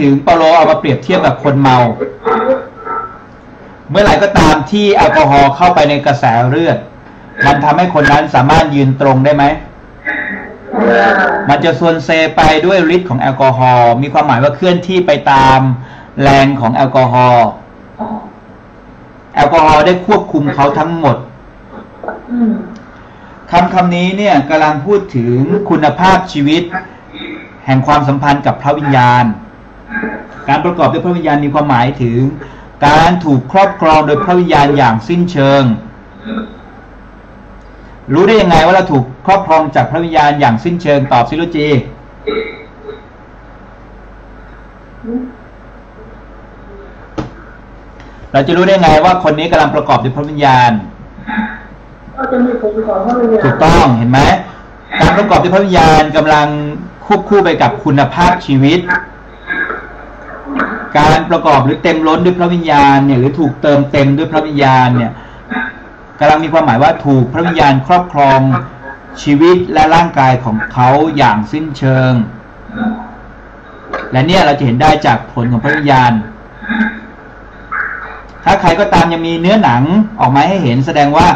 ถึงเปาโลเอามาเปรียบเทียบกับคนเมา เมื่อไหร่ก็ตามที่แอลกอฮอล์เข้าไปในกระแสเลือด มันทำให้คนนั้นสามารถยืนตรงได้ไหม มันจะส่วนเซไปด้วยฤทธิ์ของแอลกอฮอล์มีความหมายว่าเคลื่อนที่ไปตามแรงของแอลกอฮอล์แอลกอฮอล์ได้ควบคุมเขาทั้งหมดคำคำนี้เนี่ยกำลังพูดถึงคุณภาพชีวิต แห่งความสัมพันธ์กับพระวิญญาณ การประกอบด้วยพระวิญญาณมีความหมายถึง การถูกครอบครองโดยพระวิญญาณอย่างสิ้นเชิง รู้ได้ยังไงว่าเราถูกครอบครองจากพระวิญญาณอย่างสิ้นเชิงตอบซิลุจีเราจะรู้ได้ไงว่าคนนี้กำลังประกอบด้วยพระวิญญาณก็จะมีผลของพระวิญญาณถูกต้องเห็นไหมการประกอบด้วยพระวิญญาณกำลังควบคู่ไปกับคุณภาพชีวิต การประกอบหรือเต็มล้นด้วยพระวิญญาณเนี่ยหรือถูกเติมเต็มด้วยพระวิญญาณเนี่ยกำลังมีความหมายว่าถูกพระวิญญาณครอบครองชีวิตและร่างกายของเขาอย่างสิ้นเชิง และเนี่ยเราจะเห็นได้จากผลของพระวิญญาณ ถ้าใครก็ตามยังมีเนื้อหนังออกมาให้เห็นแสดงว่า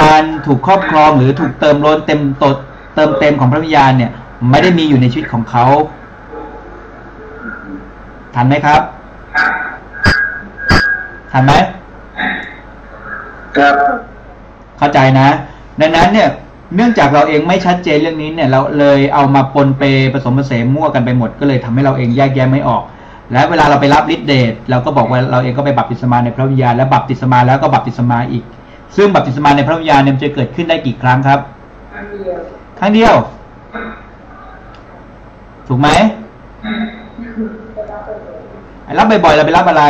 การถูกครอบครองหรือถูกเติมล้นเต็มตดเติมเต็มของพระวิญญาณเนี่ย ไม่ได้มีอยู่ในชีวิตของเขา ทันไหมครับ ทันไหมครับ เข้าใจนะ ดังนั้นเนี่ยเนื่องจากเราเองไม่ชัดเจนเรื่องนี้เนี่ยเราเลยเอามาปนเปผสมผสมมั่วกันไปหมด ก็เลยทำให้เราเองแยกแยะไม่ออก และเวลาเราไปรับฤทธิเดชเราก็บอกว่าเราเองก็ไปบัพติศมาในพระวิญญาณและบัพติศมาแล้วก็บัพติศมาอีก ซึ่งบัพติศมาในพระวิญญาณเนี่ยมันจะเกิดขึ้นได้กี่ครั้งครับอันเดียวครั้งเดียว ถูกไหมไอ้ รับบ่อยๆเราไปรับอะไร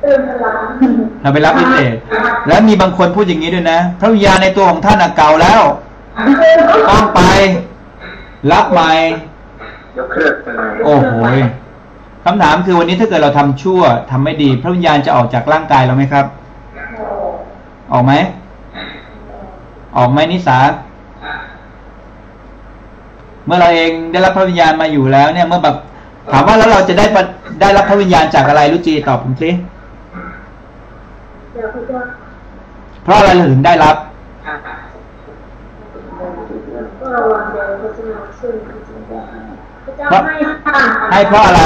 เติมพลังเราไปรับฤทธิเดชแล้วมีบางคนพูดอย่างนี้ด้วยนะ พระวิญญาณในตัวของท่านอะเก่าแล้ว ต้องไป รับใหม่โอ้โหคำถามคือวันนี้ถ้าเกิดเราทำชั่วทำไม่ดี พระวิญญาณจะออกจากร่างกายเราไหมครับ ออกไหม ออกไหมนิสา มื่อเราเองได้รับพระวิญญาณมาอยู่แล้วเนี่ย เมื่อแบบถามว่าแล้วเราจะได้ปะได้รับพระวิญญาณจากอะไรรู้จีตอบผมสิเดี๋ยวเขาจะเพราะอะไรเราถึงได้รับก็ระวังเดี๋ยวเขาจะมาช่วยเขาจะได้พระเจ้าให้ค่ะให้เพราะอะไร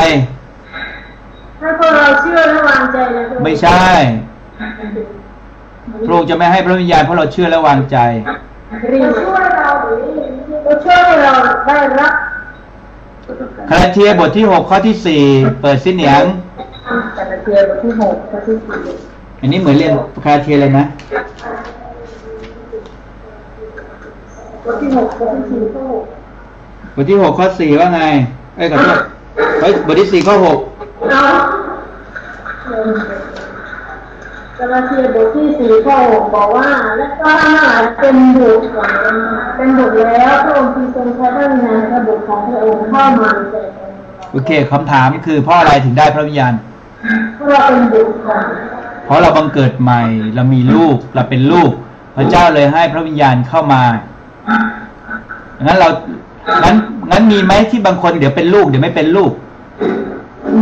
ให้พวกเราเชื่อและวางใจแล้วไม่ใช่พระองค์จะไม่ให้พระวิญญาณเพราะเราเชื่อและวางใจเรียนช่วยเราหรือเราช่ว ยให้เราได้รับคาราเทียบทที่หกข้อที่สี่เปิดสิ้นเหนียงแต่ละเทียบทที่หกข้อที่สี่อันนี้เหมือนเรียนคาราเทียเลยนะบทที่หกข้อที่สี่ข้อหกบทที่หกข้อสี่ว่าไงเอ้ยขอโทษเฮ้ยบทที่สี่ข้อหกเรากาลาเทียบทที่สี่ข้อหกบอกว่า และก็ทั้งหลายเป็นบุตรเป็น พระอมาโอเคคำถามคือพราะอะไรถึงได้พระวิญญาณเพราะเราเป็นบุตรเพราะเราบังเกิดใหม่เรามีลูกเราเป็นลูก พระเจ้าเลยให้พระวิญญาณเข้ามางั้นเรางั้นงั้นมีไหมที่บางคนเดี๋ยวเป็นลูกเดี๋ยวไม่เป็นลูก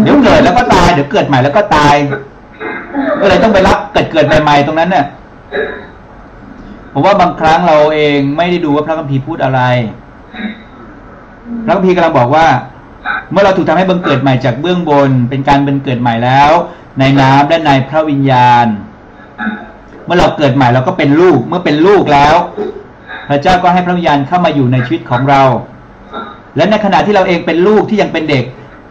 เดี๋ยวเกิดแล้วก็ตายเดี๋ยวเกิดใหม่แล้วก็ตายก็เลยต้องไปรับเกิดเกิดใหม่ๆตรงนั้นเนี่ยผมว่าบางครั้งเราเองไม่ได้ดูว่าพระคัมภีร์พูดอะไร พระคัมภีร์กำลังบอกว่า เมื่อเราถูกทำให้บังเกิดใหม่จากเบื้องบน เป็นการบังเกิดใหม่แล้ว ในน้ำและในพระวิญญาณ เมื่อเราเกิดใหม่เราก็เป็นลูก เมื่อเป็นลูกแล้ว พระเจ้าก็ให้พระวิญญาณเข้ามาอยู่ในชีวิตของเรา และในขณะที่เราเองเป็นลูกที่ยังเป็นเด็ก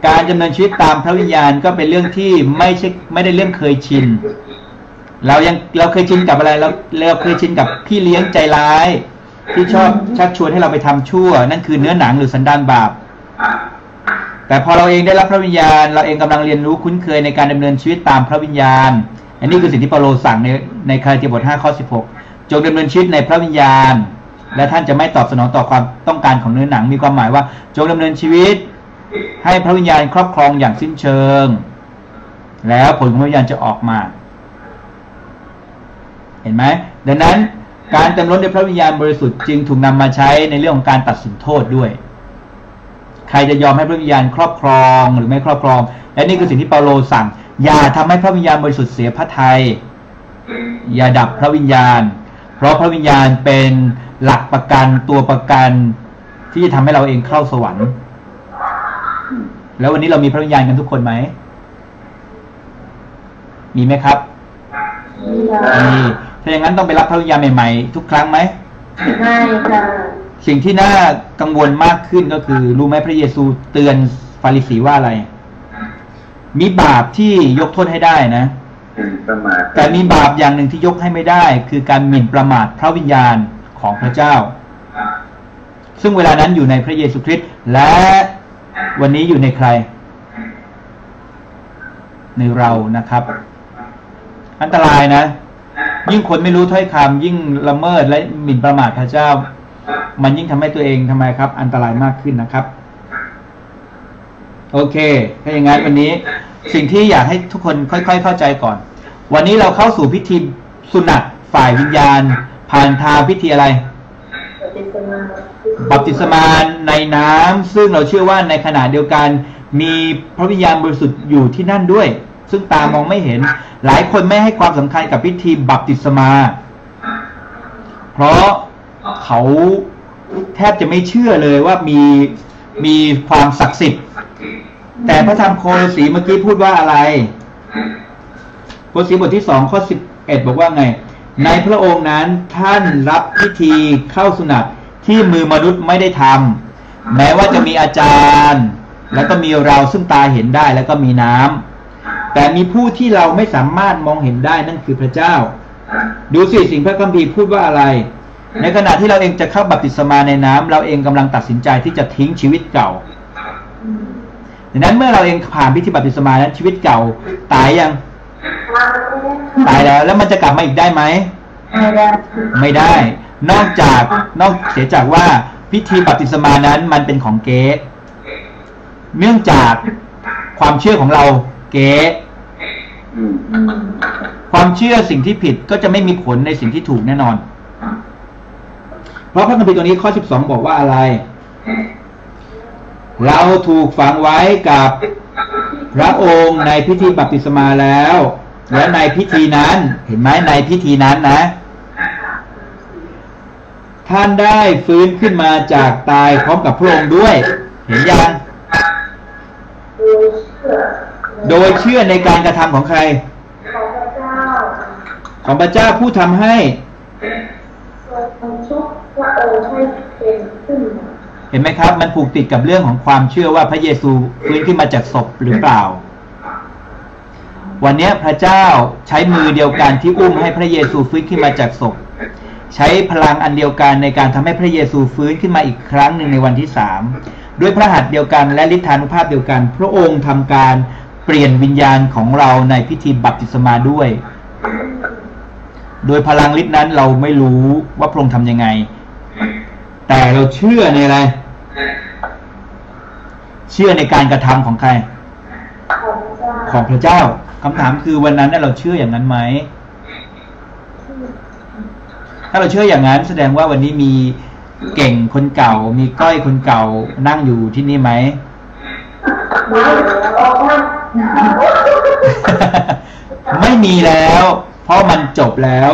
การดำเนินชีวิตตามพระวิญญาณก็เป็นเรื่องที่ไม่ใช่ไม่ได้เรื่องเคยชินเรายังเราเคยชินกับอะไรเราเราเคยชินกับพี่เลี้ยงใจร้าย ที่ชอบชักชวนให้เราไปทำชั่ว นั่นคือเนื้อหนังหรือสันดานบาป แต่พอเราเองได้รับพระวิญญาณ เราเองกำลังเรียนรู้คุ้นเคยในการดำเนินชีวิตตามพระวิญญาณ อันนี้คือสิ่งที่เปาโลสั่งในในคาราเทียบท5ข้อ16จงดำเนินชีวิตในพระวิญญาณ และท่านจะไม่ตอบสนองต่อความต้องการของเนื้อหนังมีความหมายว่า จงดำเนินชีวิต ให้พระวิญญาณครอบครองอย่างสิ้นเชิง แล้วผลของพระวิญญาณจะออกมา เห็นไหมดังนั้น การเต็มล้นด้วยพระวิญญาณบริสุทธิ์จึงถูกนำมาใช้ในเรื่องของการตัดสินโทษด้วย ใครจะยอมให้พระวิญญาณครอบครองหรือไม่ครอบครอง และนี่คือสิ่งที่เปาโลสั่ง อย่าทำให้พระวิญญาณบริสุทธิ์เสียพระทัยอย่าดับพระวิญญาณ เพราะพระวิญญาณเป็นหลักประกันตัวประกันที่จะทำให้เราเองเข้าสวรรค์ แล้ววันนี้เรามีพระวิญญาณกันทุกคนไหม มีไหมครับ มี ถ้าอย่างนั้นต้องไปรับพระวิญญาณใหม่ ๆ ทุกครั้งไหมไม่ค่ะสิ่งที่น่ากังวลมากขึ้นก็คือ รู้ไหมพระเยซูเตือนฟาริสีว่าอะไร มีบาปที่ยกโทษให้ได้นะเป็นประมาทแต่มีบาปอย่างหนึ่งที่ยกให้ไม่ได้ คือการหมิ่นประมาทพระวิญญาณของพระเจ้า ซึ่งเวลานั้นอยู่ในพระเยซูคริสต์และวันนี้อยู่ในใคร ในเรานะครับ อันตรายนะ ยิ่งคนไม่รู้ถ้อยคำยิ่งละเมิดและหมิ่นประมาทพระเจ้า มันยิ่งทำให้ตัวเองทำไมครับ อันตรายมากขึ้นนะครับ โอเคถ้าอย่างนั้นวันนี้ สิ่งที่อยากให้ทุกคนค่อย ๆ เข้าใจก่อน วันนี้เราเข้าสู่พิธีสุนัตฝ่ายวิญญาณ ผ่านทางพิธีอะไรปฏิสมาบัพติศมาในน้ำซึ่งเราเชื่อว่าในขณะเดียวกัน มีพระวิญญาณบริสุทธิ์อยู่ที่นั่นด้วย ซึ่งตามองไม่เห็น หลายคนไม่ให้ความสำคัญกับพิธีบัพติศมา เพราะเขาแทบจะไม่เชื่อเลยว่ามีมีความศักดิ์สิทธิ์ แต่พระธรรมโคลสีเมื่อกี้พูดว่าอะไรโคลสีบทที่สองข้อสิบเอ็ดบอกว่าไง ในพระองค์นั้นท่านรับพิธีเข้าสุนัตที่มือมนุษย์ไม่ได้ทำแม้ว่าจะมีอาจารย์ แล้วก็มีเราซึ่งตาเห็นได้แล้วก็มีน้ำ แต่มีผู้ที่เราไม่สามารถมองเห็นได้นั่นคือพระเจ้า ดูสิสิ่งพระคัมภีร์พูดว่าอะไร ในขณะที่เราเองจะเข้าบัพติศมาในน้ำเราเองกำลังตัดสินใจที่จะทิ้งชีวิตเก่าดังนั้นเมื่อเราเองผ่านพิธีบัพติศมานั้นชีวิตเก่า ตายยังตายแล้ว แล้วมันจะกลับมาอีกได้ไหมไม่ได้ไม่ได้นอกจากนอกเสียจากว่าพิธีบัพติศมานั้นมันเป็นของเก๊เนื่องจากความเชื่อของเรา เก๊อืมอืมความเชื่อสิ่งที่ผิดก็จะไม่มีผลในสิ่งที่ถูกแน่นอน เพราะพระคัมภีร์ตัวนี้ข้อ 12 บอกว่าอะไร เราถูกฝังไว้กับพระองค์ในพิธีบัพติศมาแล้ว และในพิธีนั้น เห็นไหมในพิธีนั้นนะ ท่านได้ฟื้นขึ้นมาจากตายพร้อมกับพระองค์ด้วย เห็นยัง โดยเชื่อในการกระทำของใคร ของพระเจ้าของพระเจ้าผู้ทำให้ทรงชุบพระองค์ให้เป็นขึ้นเห็นไหมครับ มันผูกติดกับเรื่องของความเชื่อว่าพระเยซูฟื้นขึ้นมาจากศพหรือเปล่า วันนี้พระเจ้าใช้มือเดียวกันที่อุ้มให้พระเยซูฟื้นขึ้นมาจากศพใช้พลังอันเดียวกันในการทำให้พระเยซูฟื้นขึ้นมาอีกครั้งหนึ่งในวันที่สามด้วยพระหัตถ์เดียวกันและฤทธานุภาพเดียวกัน พระองค์ทำการ ปลี่ยนวิญญาณของเราในพิธีบัพติศมาด้วย โดยพลังฤทธิ์นั้นเราไม่รู้ว่าพระองค์ทำยังไง แต่เราเชื่อในอะไร เชื่อในการกระทำของใคร ของพระเจ้าของพระเจ้าคำถามคือวันนั้นเราเชื่ออย่างนั้นไหม ถ้าเราเชื่ออย่างนั้น แสดงว่าวันนี้มีเก่งคนเก่า มีก้อยคนเก่านั่งอยู่ที่นี่ไหม ไม่แล้วออกมาไม่มีแล้ว เพราะมันจบแล้ว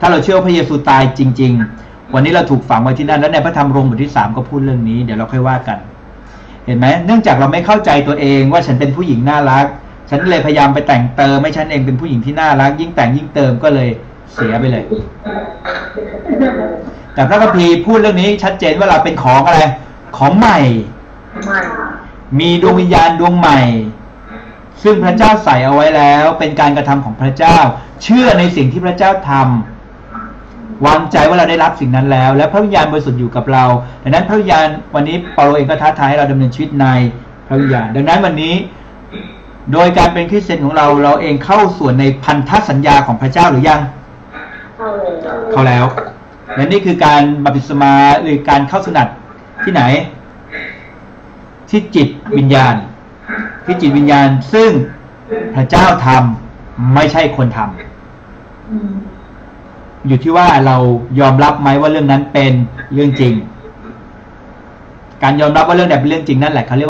ถ้าเราเชื่อว่าพระเยซูตายจริง ๆ วันนี้เราถูกฝังไว้ที่นั่น แล้วในพระธรรมโรงบทที่สามก็พูดเรื่องนี้ เดี๋ยวเราค่อยว่ากัน เห็นไหมเนื่องจากเราไม่เข้าใจตัวเองว่าฉันเป็นผู้หญิงน่ารัก ฉันเลยพยายามไปแต่งเติมให้ฉันเองเป็นผู้หญิงที่น่ารัก ยิ่งแต่งยิ่งเติมก็เลยเสียไปเลย แต่พระคัมภีร์พูดเรื่องนี้ชัดเจนว่าเราเป็นของอะไร ของใหม่ไม่มีดวงวิญญาณดวงใหม่ ซึ่งพระเจ้าใส่เอาไว้แล้ว เป็นการกระทำของพระเจ้า เชื่อในสิ่งที่พระเจ้าทำวางใจว่าเราได้รับสิ่งนั้นแล้ว และพระวิญญาณบริสุทธิ์อยู่กับเรา ดังนั้นพระวิญญาณวันนี้เปาโลเองก็ท้าทายให้เราดำเนินชีวิตในพระวิญญาณ ดังนั้นวันนี้ โดยการเป็นคริสเตียนของเราเราเองเข้าส่วนในพันธสัญญาของพระเจ้าหรือยัง เข้าเลยเข้าแล้วและนี่คือการบัพติศมาหรือการเข้าสนัดที่ไหน ที่จิตวิญญาณ ที่จิตวิญญาณซึ่งพระเจ้าทำไม่ใช่คนทำอยู่ที่ว่าเรายอมรับไหมว่าเรื่องนั้นเป็นเรื่องจริง การยอมรับว่าเรื่องใดเป็นเรื่องจริงนั่นแหละเขาเรียก